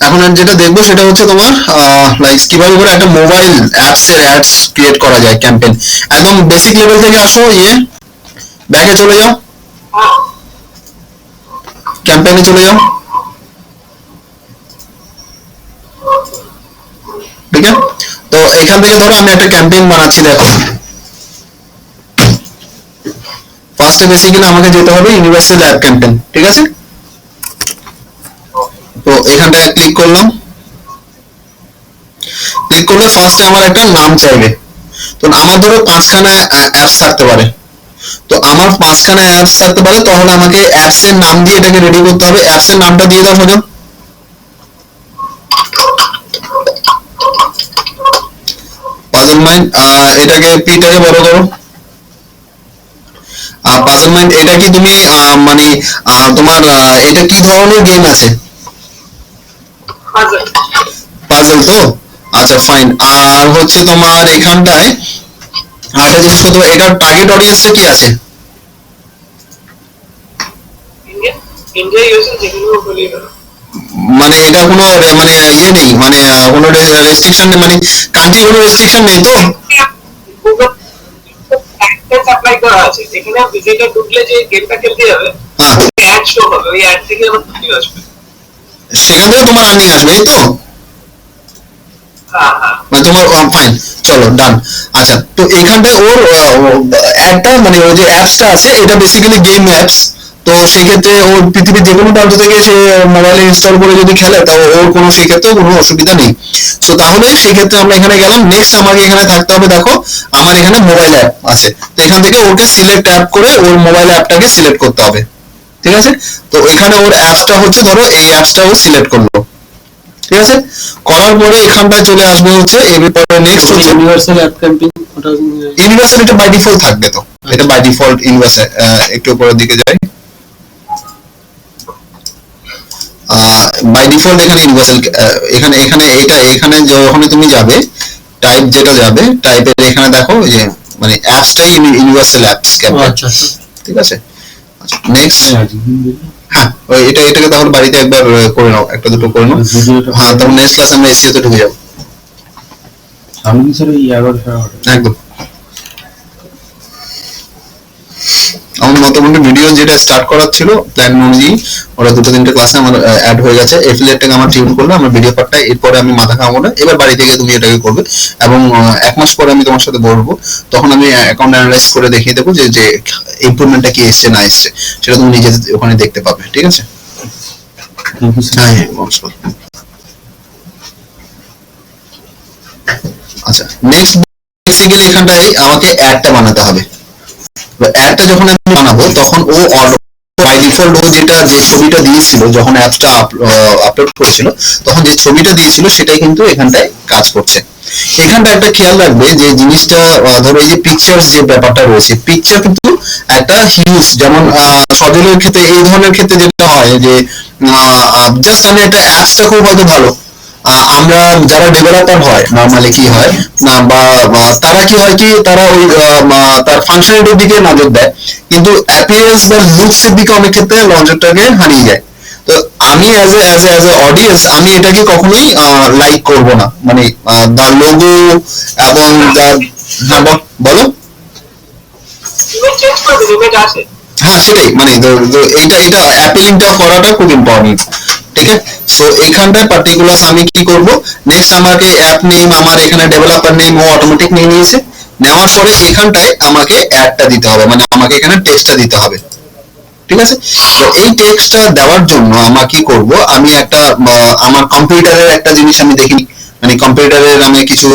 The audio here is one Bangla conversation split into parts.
এখন আর যেটা দেখব সেটা হচ্ছে তোমার লাইক কীভাবে করে একটা মোবাইল অ্যাপস এর অ্যাডস ক্রিয়েট করা যায় ক্যাম্পেইন একদম বেসিক লেভেল থেকে আসো ইয়ে ব্যাকে চলে যাও। ক্যাম্পেইনে চলে যাও। ঠিক আছে? তো এখান থেকে ধরো আমি একটা ক্যাম্পেইন বানাচ্ছি, দেখো। ফার্স্টে বেসিক্যালি আমাকে যেতে হবে ইউনিভার্সাল অ্যাপ ক্যাম্পেইন ঠিক আছে? তো এখানটায় ক্লিক করলাম। ক্লিক করলে ফার্স্টে আমার একটা নাম চাইবে। তো আমার ধরো পাঁচখানা অ্যাপস থাকতে পারে। তো আমার পাঁচখানা অ্যাপস থাকতে পারে তাহলে আমাকে অ্যাপস এর নাম দিয়ে এটাকে রেডি করতে হবে। অ্যাপস এর নামটা দিয়ে দাও সোজা পাজল মাইন্ড এটাকে পিটাকে বড় করো। পাজল মাইন্ড এটা কি তুমি মানে তোমার এটা কি ধরনের গেম আছে? পাজল তো? আচ্ছা ফাইন আর হচ্ছে তোমার এখানটায় আরেকটা জিনিস করতে এটার টার্গেট অডিয়েন্সটা কি আছে? মানে এটা কোনো মানে ইয়ে নেই মানে কোনো রেস্ট্রিকশন নেই মানে কান্ট্রি কোনো রেস্ট্রিকশন নেই তো? সাপ্লাই করা আছে ভিজিটর ঢুকলে যে গেমটা খেলতে যাবে হ্যাঁ অ্যাড শো হবে ওই অ্যাড থেকে আমার আসবে। সেখান থেকে তোমার আর্নিং আসবে এই তো? হ্যাঁ হ্যাঁ। মানে তোমার ফাইন চলো ডান আচ্ছা তো এখানটায় ওর অ্যাডটা মানে ওই যে অ্যাপসটা আছে এটা বেসিক্যালি গেম অ্যাপস তো সেক্ষেত্রে ওর পৃথিবীর যে কোনো প্রান্ত থেকে সে মোবাইলে ইনস্টল করে যদি খেলে তাও ওর কোনো সেক্ষেত্রে কোনো অসুবিধা নেই। তো তাহলে সেক্ষেত্রে আমরা এখানে গেলাম। নেক্সট আমাকে এখানে থাকতে হবে দেখো আমার এখানে মোবাইল অ্যাপ আছে। তো এখান থেকে ওকে সিলেক্ট অ্যাপ করে ওর মোবাইল অ্যাপটাকে সিলেক্ট করতে হবে। ঠিক আছে? তো এখানে ওর অ্যাপসটা হচ্ছে ধরো এই অ্যাপসটা ও সিলেক্ট করল। ঠিক আছে? করার পরে এখানটায় চলে আসবে হচ্ছে এরপরে নেক্সট হচ্ছে ইউনিভার্সাল অ্যাপ ক্যাম্পিং ওটা ইউনিভার্সাল এটা বাই ডিফল্ট থাকবে তো। এটা বাই ডিফল্ট ইউনিভার্সাল একটু উপরের দিকে যাই। বাই ডিফল্ট এখানে ইউনিভার্সাল এখানে এখানে এটা এখানে যখন তুমি যাবে টাইপ যেটা যাবে টাইপের এখানে দেখো যে মানে অ্যাপসটাই ইউনিভার্সাল অ্যাপস আচ্ছা ঠিক আছে? আচ্ছা নেক্সট হ্যাঁ ওই এটা এটাকে তাহলে বাড়িতে একবার করে নাও একটা দুটো করে নাও। হ্যাঁ তারপর নেক্সট ক্লাস আমরা এসিও তে ঢুকে যাব। আমি কি স্যার এগারো একদম। আমার মোটামুটি ভিডিও যেটা স্টার্ট করার ছিল প্ল্যান অনুযায়ী ওরা দুটো তিনটে ক্লাসে আমার অ্যাড হয়ে গেছে। এফিলিয়েটটাকে আমার টিউন করলে আমার ভিডিও পার্টটা এরপরে আমি মাথা খাওয়াবো না। এবার বাড়ি থেকে তুমি এটাকে করবে। এবং এক মাস পরে আমি তোমার সাথে বলব। তখন আমি অ্যাকাউন্ট অ্যানালাইজ করে দেখিয়ে দেবো যে যে ইমপ্রুভমেন্টটা কি এসছে না এসছে। সেটা তুমি নিজে ওখানে দেখতে পাবে ঠিক আছে? হ্যাঁ হ্যাঁ আচ্ছা নেক্সট বেসিক্যালি এখানটায় আমাকে অ্যাডটা বানাতে হবে। অ্যাডটা যখন আমি বানাবো, তখন ও বাই ডিফল্ট ও যেটা, যে ছবিটা দিয়েছিল, যখন অ্যাপটা আপলোড করেছিল, তখন যে ছবিটা দিয়েছিল, সেটাই কিন্তু এখানটায় কাজ করছে। এখানটা একটা খেয়াল রাখবে যে জিনিসটা ধরো এই যে পিকচার্স যে ব্যাপারটা রয়েছে পিকচার কিন্তু একটা হিউজ যেমন সজলের ক্ষেত্রে, এই ধরনের ক্ষেত্রে যেটা হয় যে জাস্ট আমি একটা অ্যাপসটা খুব হয়তো ভালো আমরা যারা ডেভেলপার হয় নর্মালি কি হয় না বা তারা কি হয় কি তারা ওই তার ফাংশনালিটির দিকে নজর দেয়। কিন্তু অ্যাপিয়ারেন্স বা লুকস এর দিকে অনেক ক্ষেত্রে নজরটাকে হারিয়ে যায়। তো আমি as a as as a audience আমি এটাকে কখনোই লাইক করব না। মানে দা লোগো এবং দা হ্যাঁ বলো? হ্যাঁ সেটাই। মানে এইটা এটা অ্যাপিলিংটা করাটা খুব ইম্পর্টেন্ট ঠিক আছে সো এইখানটায় পার্টিকুলার আমি কি করব? নেক্সট আমাকে অ্যাপ নেম আমার এখানে ডেভেলপার নেম ও অটোমেটিক নিয়ে নিয়েছে নেওয়ার পরে এখানটায় আমাকে অ্যাডটা দিতে হবে মানে আমাকে এখানে টেক্সটটা দিতে হবে। ঠিক আছে? তো এই টেক্সটটা দেওয়ার জন্য আমার কি করব? আমি একটা আমার কম্পিউটারের একটা জিনিস আমি দেখি মানে কম্পিউটারের আমি কিছু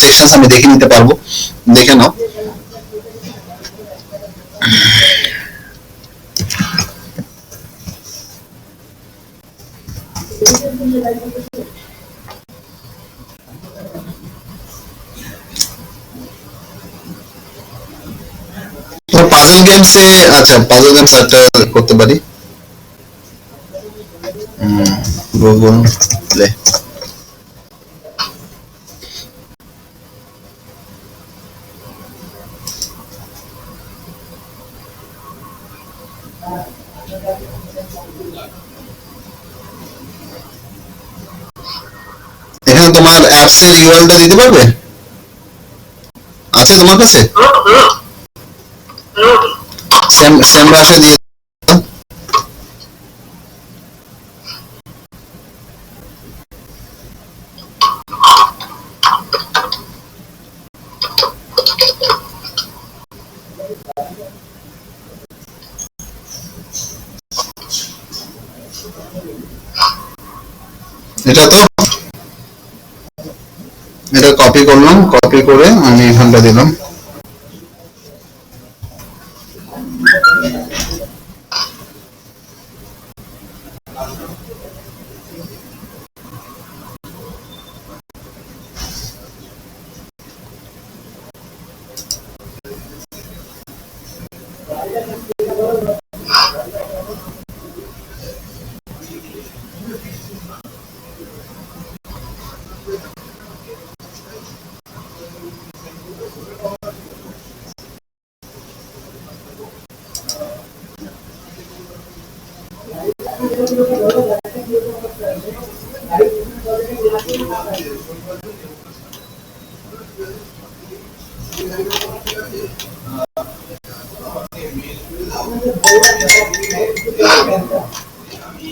সেকশনস আমি দেখে নিতে পারব। দেখে নাও। পাজল গেমসে আচ্ছা পাজল গেমস একটা করতে পারি? গুগল প্লে এর ইউআরএলটা দিতে পারবে? আছে তোমার কাছে? ভাষায় দিয়ে এটা তো কপি করলাম কপি করে আমি এখানটা দিলাম।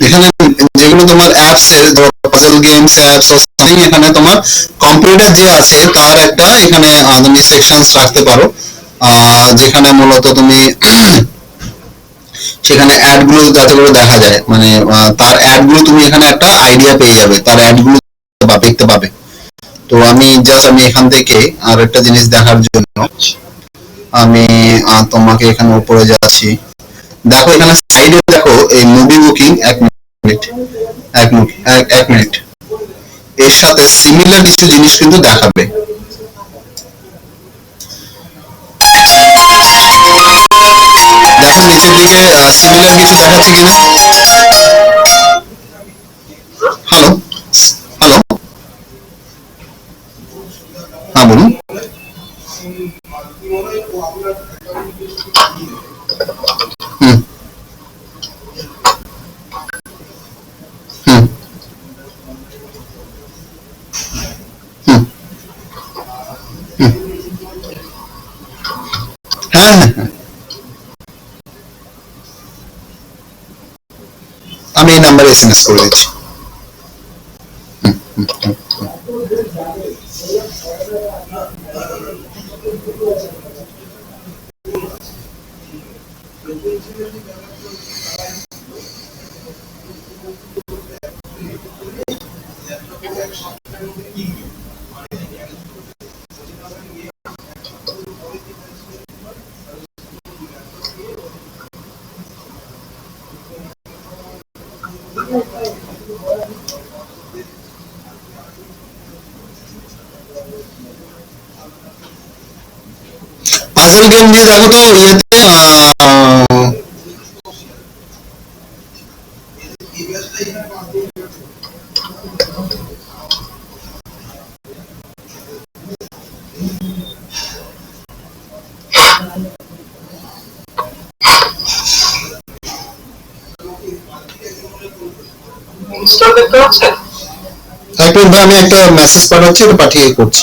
এখানে যেগুলো তোমার apps puzzle games apps something এখানে তোমার কম্পিউটার যে আছে, তার একটা এখানে তুমি সেকশনস রাখতে পারো। যেখানে মূলত তুমি সেখানে অ্যাডগুলো যাতে করে দেখা যায়। মানে তার অ্যাডগুলো তুমি এখানে একটা আইডিয়া পেয়ে যাবে। তার অ্যাডগুলো দেখতে পাবে। তো আমি জাস্ট আমি এখান থেকে আর একটা জিনিস দেখার জন্য আমি তোমাকে এখানে উপরে যাচ্ছি। দেখো, এখানে সাইডে দেখো, এই মুভি বুকিং এক মিনিট এক মিনিট এক- মিনিট এর সাথে সিমিলার কিছু জিনিস কিন্তু দেখাবে। দেখো নিচের দিকে সিমিলার কিছু দেখাচ্ছে কিনা হ্যালো হ্যালো হ্যাঁ বলুন হুম হুম হুম হুম হ্যাঁ হ্যাঁ হ্যাঁ আমি এই নাম্বারে এসএমএস করে দিচ্ছি হুম, হুম, হুম, হুম। পাজল গেম নিয়ে দেখো তো ইয়েতে আহ, ইনস্টল দেখতে পাচ্ছেন এক মিনিট ভাই আমি একটা মেসেজ পাঠাচ্ছি পাঠিয়ে করছি।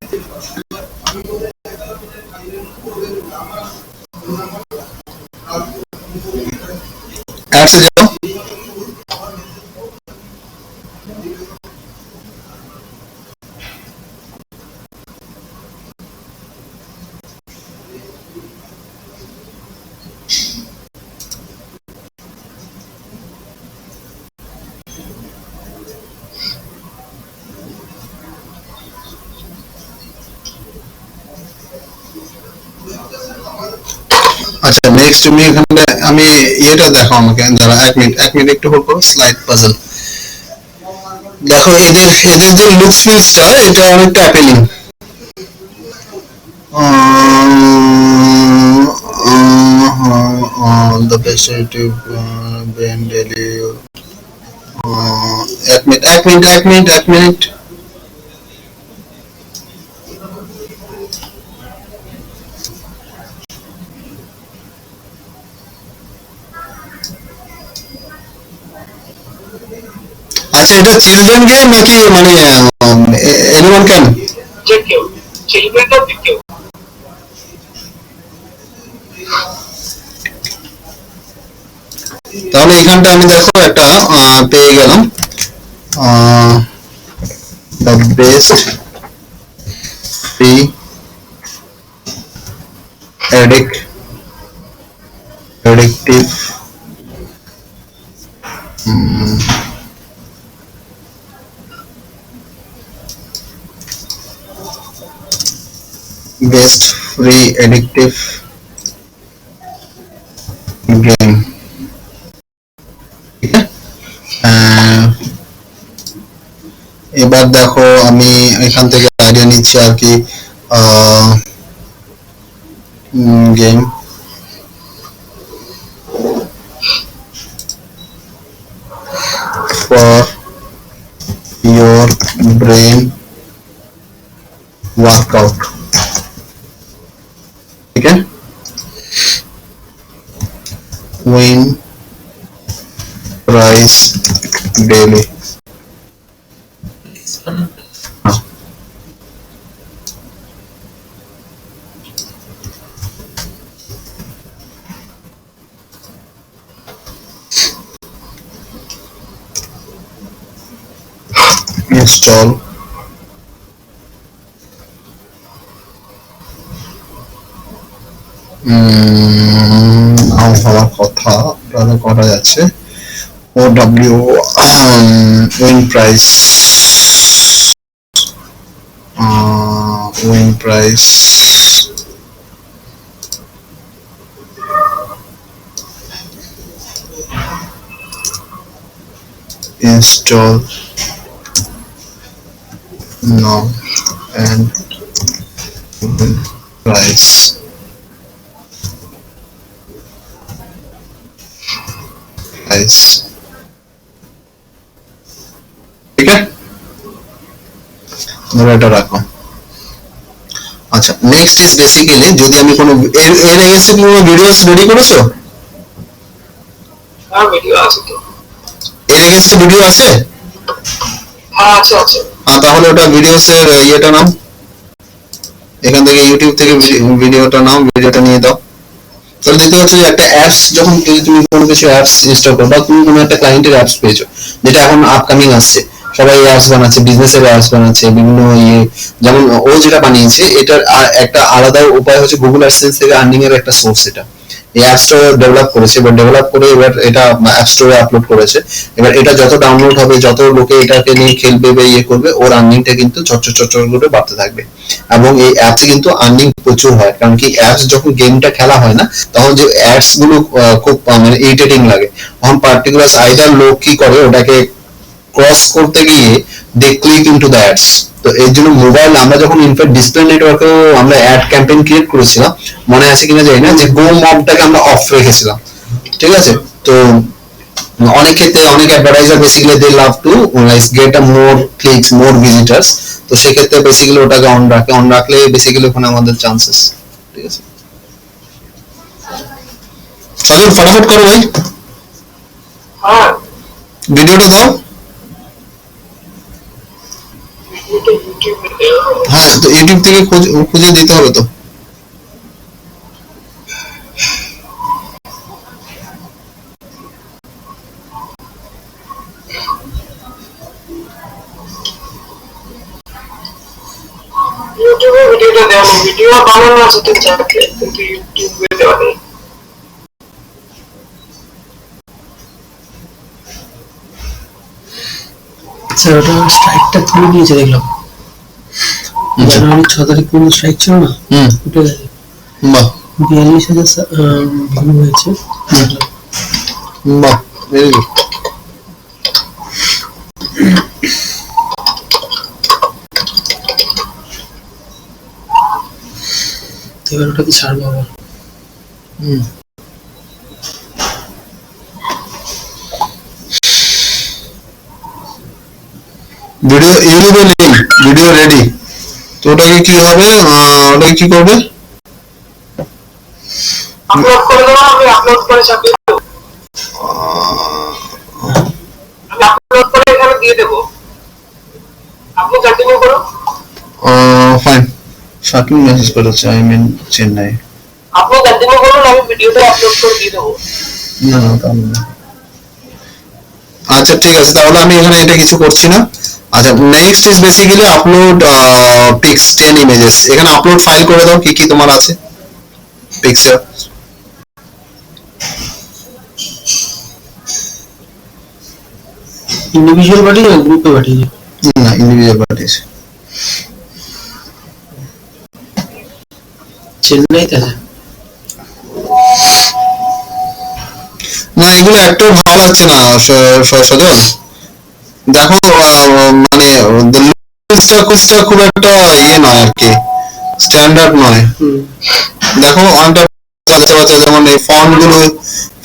নেক্সট তুমি এখানে আমি দেখো আমাকে এক মিনিট এক মিনিট একটু হোল্ড করো স্লাইড পাজল দেখো এদের এদের যে লুক ফিলসটা এটা অনেকটা দ্য বেস্টিভ বেন ডেলি এক মিনিট এক মিনিট এক মিনিট এক মিনিট আচ্ছা এটা চিলড্রেন গেম নাকি মানে এনিওয়ান ক্যান যে কেউ চিলড্রেনও যে কেউ তাহলে এখানটা আমি দেখো একটা আহ, পেয়ে গেলাম the best free addict addictive free addictive game ঠিক আহ, এবার দেখো আমি এখান থেকে আইডিয়া নিচ্ছি আর কি game for your brain workout. Win price daily. Install হওয়ার কথা তাহলে করা যাচ্ছে O W win price win price install now and price. Price ঠিক আছে ধরো এটা রাখো আচ্ছা নেক্সট ইজ বেসিক্যালি যদি আমি কোনো এর এর কোনো ভিডিওস রেডি করেছ? হ্যাঁ ভিডিও আছে তো। এর এগেন্সে ভিডিও আছে? হ্যাঁ আছে আছে। হ্যাঁ তাহলে ওটা ভিডিওস এর ইয়েটা নাও। এখান থেকে ইউটিউব থেকে ভিডিওটা নাও ভিডিওটা নিয়ে দাও। তাহলে দেখতে পাচ্ছ যে একটা অ্যাপস যখন তুমি কোনো কিছু অ্যাপস ইনস্টল করো বা তুমি কোনো একটা ক্লায়েন্টের অ্যাপস পেয়েছ, যেটা এখন আপকামিং আসছে, সবাই অ্যাপস বানাচ্ছে বিজনেসের অ্যাপস বানাচ্ছে, বিভিন্ন ইয়ে যেমন ও যেটা বানিয়েছে, এটার একটা আলাদা উপায় হচ্ছে গুগল অ্যাডসেন্স থেকে আর্নিং এর একটা সোর্স এটা। এই অ্যাপ স্টোর ডেভেলপ করেছে, এবার ডেভেলপ করে এবার এটা অ্যাপ স্টোরে আপলোড করেছে। এবার এটা যত ডাউনলোড হবে, যত লোকে এটাকে নিয়ে খেলবে বা ইয়ে করবে, ওর আর্নিংটা কিন্তু চচ্চর চচ্চর করে বাড়তে থাকবে। এবং এই অ্যাপসে কিন্তু আর্নিং প্রচুর হয়। কারণ কি অ্যাপস যখন গেমটা খেলা হয় না, তখন যে অ্যাডসগুলো খুব মানে ইরিটেটিং লাগে। তখন পার্টিকুলার আইদার লোক কি করে, ওটাকে ক্রস করতে গিয়ে they click into the ads তো এর জন্য মোবাইল আমরা যখন ইনফ্যাক্ট ডিসপ্লে নেটওয়ার্কেও আমরা অ্যাড ক্যাম্পেইন ক্রিয়েট করেছিলাম, মনে আছে কিনা জানি না, যে গো মবটাকে আমরা অফ রেখেছিলাম। ঠিক আছে? তো অনেক ক্ষেত্রে অনেক advertiser basically they love to get a more clicks more visitors তো সেক্ষেত্রে বেসিক্যালি ওটাকে অন রাখে অন রাখলে বেসিক্যালি ওখানে আমাদের চান্সেস ঠিক আছে? চলো ফটাফট করো ভাই। হ্যাঁ। ভিডিওটা দাও। হ্যাঁ তো ইউটিউব থেকে খুঁজে দিতে হবে তো। তিন চারটে কিন্তু ইউটিউবে দেওয়া নেই স্যার ওটা স্ট্রাইকটা তুলে নিয়েছে দেখলাম। জানুয়ারি ছ তারিখ পর্যন্ত স্ট্রাইক ছিল না? হুম। ওটা বাহ। বিয়াল্লিশ হাজার ভিউ হয়েছে। বাহ ভেরি গুড এবার ওটাকে ছাড়বো আবার? হুম। ভিডিও ইউটিউবে লিঙ্ক ভিডিও রেডি তো ওটাকে কি হবে? আহ, ওটাকে কি করবে? আপলোড করে দেবো আমি? আপলোড করে চাপিয়ে দেবো আমি আপলোড করে এখানে দিয়ে দেবো আপনি কন্টিনিউ করুন ফাইন শাকিল মেসেজ করেছে আই মিন চেন্নাই। আপনি কন্টিনিউ করুন আমি ভিডিওটা আপলোড করে দিয়ে দেবো। না না তাহলে না। আচ্ছা ঠিক আছে তাহলে আমি এখানে এটা কিছু করছি না। আচ্ছা next is basically upload pics ten images এখানে আপলোড ফাইল করে দাও কি কি তোমার আছে? পিকচার ইন্ডিভিজুয়াল পাঠিয়ে না গ্রুপে পাঠিয়ে না ইন্ডিভিজুয়াল পার্টিস চেন্নাইতে আছে। না এগুলো একটাও ভালো লাগছে না সজল। দেখো মানে লিস্টটা খুঁজটা খুব একটা ইয়ে নয় আর কি স্ট্যান্ডার্ড নয়। দেখো অনেকটা বাচ্চা বাচ্চা যেমন এই ফন্টগুলো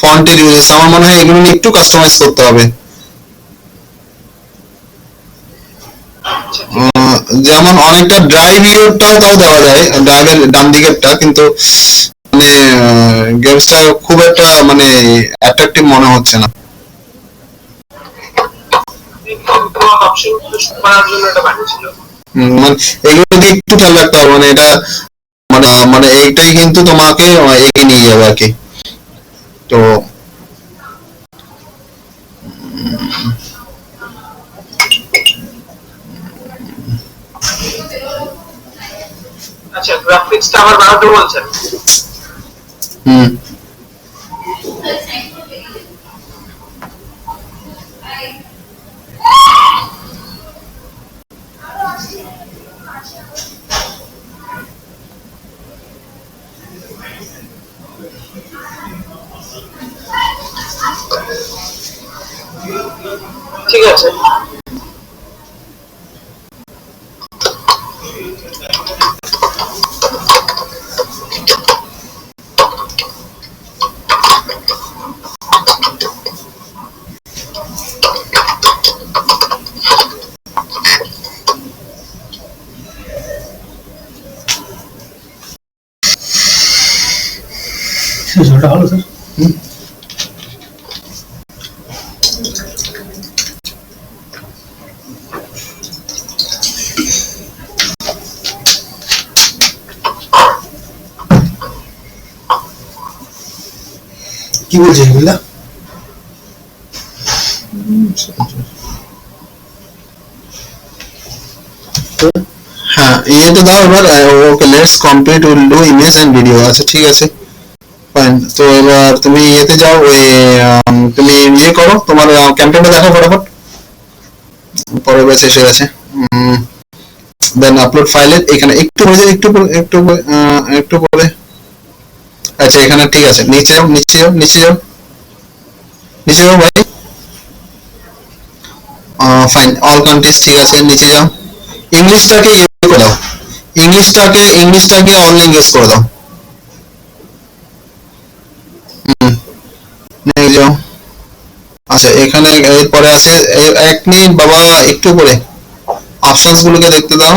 ফন্টের ইউজেস আমার মনে হয় এগুলো একটু কাস্টমাইজ করতে হবে। আহ, যেমন অনেকটা ড্রাইভ ইউরটাও তাও দেওয়া যায় ড্রাইভের ডান দিকেরটা, কিন্তু মানে গেমসটা খুব একটা মানে অ্যাট্রাকটিভ মনে হচ্ছে না। মানে এগুলো দিকে একটু খেয়াল রাখতে হবে মানে এটা মানে মানে এইটাই কিন্তু তোমাকে এগিয়ে নিয়ে যাবে আর কি। তো আচ্ছা গ্রাফিক্সটা আবার বাড়াতে বলছেন? হুম। ঠিক আছে। কি বলছে এগুলা হ্যাঁ ইয়েতে দাও এবার okay let's complete will do image and video আচ্ছা ঠিক আছে। ফাইন তো এবার তুমি ইয়েতে যাও, ওই তুমি ইয়ে করো, তোমার ক্যাম্পেইনটা দেখো ফটাফট। পরের ব্যাচ এসে গেছে। দেন আপলোড ফাইলে এখানে একটু একটু একটু একটু পরে। আচ্ছা এখানে ঠিক আছে। নিচে যাও নিচে যাও নিচে যাও। নিচে যাও ভাই। ফাইন অল কান্ট্রিজ ঠিক আছে, নিচে যাও। ইংলিশটাকে ইয়ে করে দাও। ইংলিশটাকে ইংলিশটাকে অল ল্যাঙ্গুয়েজ করে দাও। আচ্ছা এখানে, এরপরে আছে এক মিনিট বাবা, একটু পরে। অপশনস গুলোকে দেখতে দাও।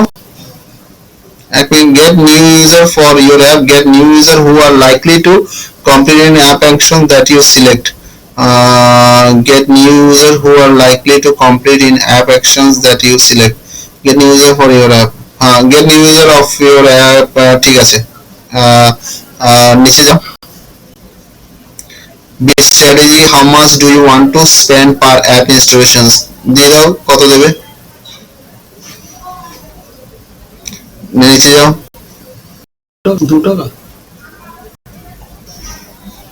এক minute get new user for your app get new user who are likely to complete an app action that you select uh, get new user who are likely to complete in app actions that you select get new user for your app uh, get new user of your app uh, ঠিক আছে uh, uh, নিচে যাও bit how much do you want to spend per app installations দিয়ে দাও কত দেবে নিচে যাও দু টাকা।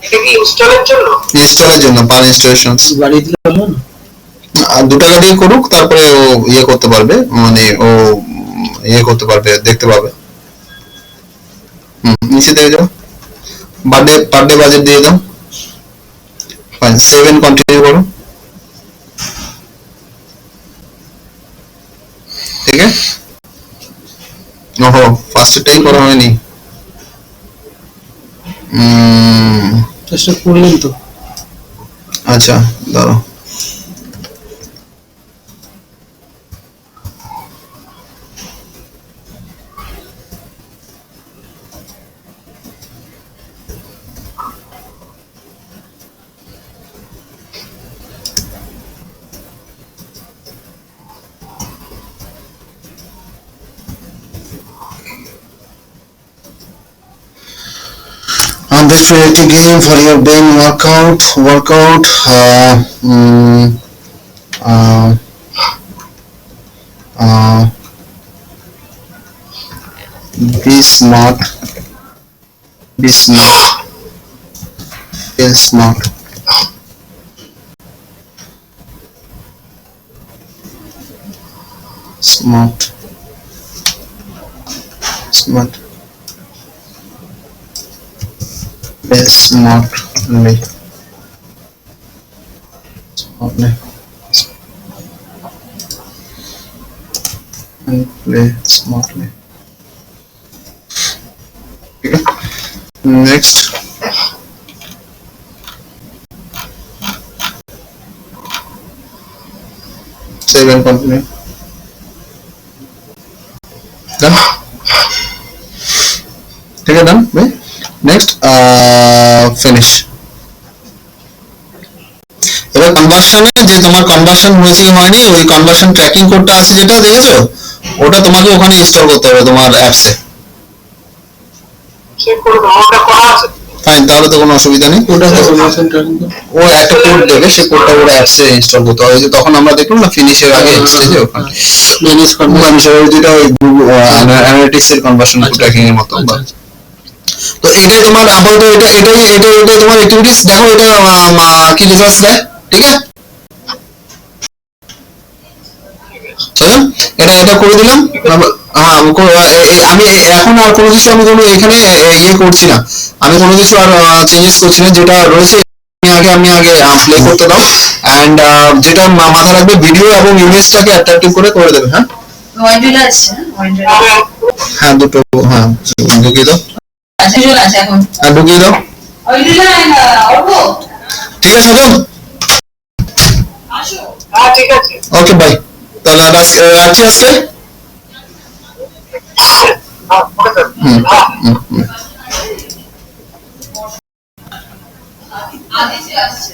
এটা কি ইনস্টলের জন্য? ইনস্টলের জন্য পার ইনস্টলেশনস বাড়িয়ে দিলে হলো না? আর দু টাকা দিয়ে করুক তারপরে ও ইয়ে করতে পারবে মানে ও ইয়ে করতে পারবে দেখতে পাবে নিচে দিয়ে যাও। বার্থডে পার ডে বাজেট দিয়ে দাও। ফাইন সেভেন কন্টিনিউ করো। ঠিক আছে? ওহো ফার্স্টটাই করা হয়নি। চেষ্টা করলেন তো। আচ্ছা দাঁড়াও। To game for your brain workout. Workout. Uh, mm, uh, uh, be smart. Be smart. Smart. Smart. Smart. It's not me. It's not me. And play smartly. Okay. Next. Save and continue. Done. Take it done. Wait. Finish এবার কনভার্সনে যে তোমার কনভার্সন হয়েছে কি হয়নি ওই কনভার্সন ট্র্যাকিং কোডটা আছে যেটা দেখেছ? ওটা তোমাকে ওখানে ইনস্টল করতে হবে তোমার অ্যাপসে চেক করে দাও করা আছে? ফাইন তাহলে তো কোনো অসুবিধা নেই। ওটা কনভার্সন ট্র্যাকিং ও একটা কোড দেবে সেই কোডটা ওর অ্যাপসে ইনস্টল করতে হবে। ওই যে তখন আমরা দেখলাম না ফিনিশের আগে স্টেজে ওখানে। ম্যানেজ কনভার্সন যেটা ওই অ্যানালিটিক্স এর কনভার্সন ট্র্যাকিং এর মতো। বা- তো এটাই তোমার আপাতত এটা এটাই এটা এটা তোমার অ্যাক্টিভিটিস দেখো এটা কি রেজাল্টস দেয় ঠিক আছে? এটা এটা করে দিলাম। হ্যাঁ আমি এখন আর কোনো কিছু আমি কোনো এখানে ইয়ে করছি না। আমি কোনো কিছু আর চেঞ্জেস করছি না। যেটা রয়েছে আমি আগে আমি আগে প্লে করতে দাও। অ্যান্ড যেটা মা- মাথায় রাখবে ভিডিও এবং ইমেজটাকে অ্যাট্রাকটিভ করে করে দেবে হ্যাঁ? হ্যাঁ দুটো হ্যাঁ ঢুকিয়ে দাও। আছে আছে এখন। হ্যাঁ ঢুকিয়ে দাও। ওয়াইন্ডুলা অল্প ঠিক আছে এখন আসো। হ্যাঁ ঠিক আছে। ওকে বাই তাহলে রাখছি আজকে আদিতে আসছে।